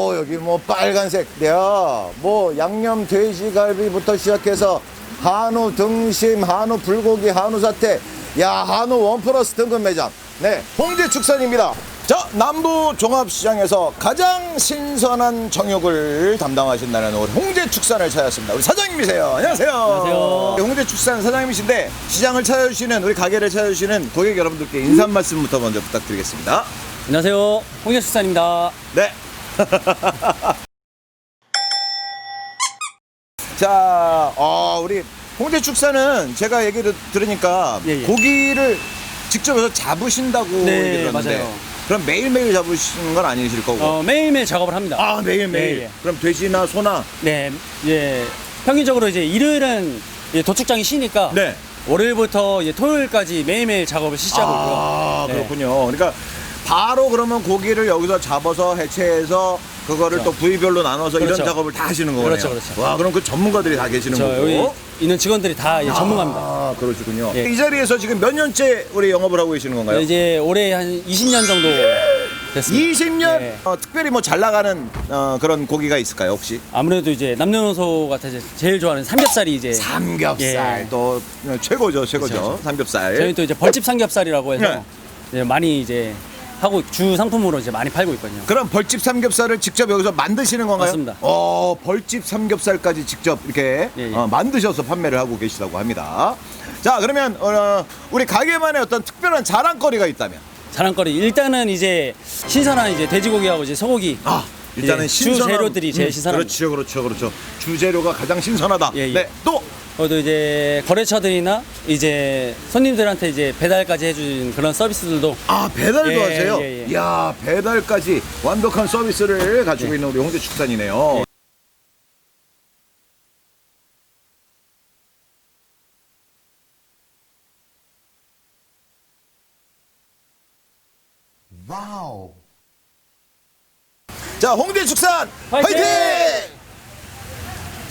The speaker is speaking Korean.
어, 여기 뭐 빨간색, 야, 뭐 양념 돼지갈비부터 시작해서 한우 등심, 한우 불고기, 한우 사태, 야, 한우 원 플러스 등급 매장. 네, 홍제 축산입니다. 자, 남부 종합시장에서 가장 신선한 정육을 담당하신다는 우리 홍제 축산을 찾았습니다. 우리 사장님이세요. 안녕하세요. 안녕하세요. 홍제 축산 사장님이신데 시장을 찾아주시는 우리 가게를 찾아주시는 고객 여러분들께 인사 한 말씀부터 먼저 부탁드리겠습니다. 안녕하세요. 홍예숙산입니다. 네. 자, 어, 우리 홍대 축사는 제가 얘기를 들으니까 예, 예. 고기를 직접 해서 잡으신다고 네, 얘기 들었는데 맞아요. 그럼 매일매일 잡으시는 건 아니실 거고. 어, 매일매일 작업을 합니다. 아, 매일매일. 예, 예. 그럼 돼지나 소나 네, 예. 평균적으로 이제 일요일은 예, 도축장이 쉬니까 네. 월요일부터 예, 토요일까지 매일매일 작업을 시작하고 있고요. 아, 네. 그렇군요. 그러니까 바로 그러면 고기를 여기서 잡아서 해체해서 그거를 그렇죠. 또 부위별로 나눠서 이런 그렇죠. 작업을 다 하시는 거네요. 그렇죠, 그렇죠. 와, 그럼 그 전문가들이 다 계시는 저 거고. 여기 있는 직원들이 다 예, 전문가입니다. 아, 그러시군요. 예. 이 자리에서 지금 몇 년째 우리 영업을 하고 계시는 건가요? 네, 이제 올해 한 20년 정도 됐습니다. 20년? 네. 어, 특별히 뭐 잘 나가는 어, 그런 고기가 있을까요, 혹시? 아무래도 이제 남녀노소 같아 서 제일 좋아하는 삼겹살이 이제 삼겹살. 예. 또 최고죠, 최고죠. 그렇죠. 삼겹살. 저희 또 이제 벌집 삼겹살이라고 해서 네. 이제 많이 이제 하고 주 상품으로 이제 많이 팔고 있거든요. 그럼 벌집 삼겹살을 직접 여기서 만드시는 건가요? 맞습니다. 어, 벌집 삼겹살까지 직접 이렇게 예, 예. 어, 만드셔서 판매를 하고 계시다고 합니다. 자, 그러면 어, 우리 가게만의 어떤 특별한 자랑거리가 있다면? 자랑거리 일단은 이제 신선한 이제 돼지고기하고 이제 소고기 아, 일단은 예, 신선한 주 재료들이 제일 음, 신선합니다. 그렇죠, 그렇죠, 그렇죠. 주재료가 가장 신선하다. 예, 예. 네, 또 그것도 이제 거래처들이나 이제 손님들한테 이제 배달까지 해주는 그런 서비스들도 아 배달도 예, 하세요? 예, 예. 야 배달까지 완벽한 서비스를 가지고 예. 있는 우리 홍대 축산이네요. 와우. 자 홍대 축산 화이팅! 화이팅!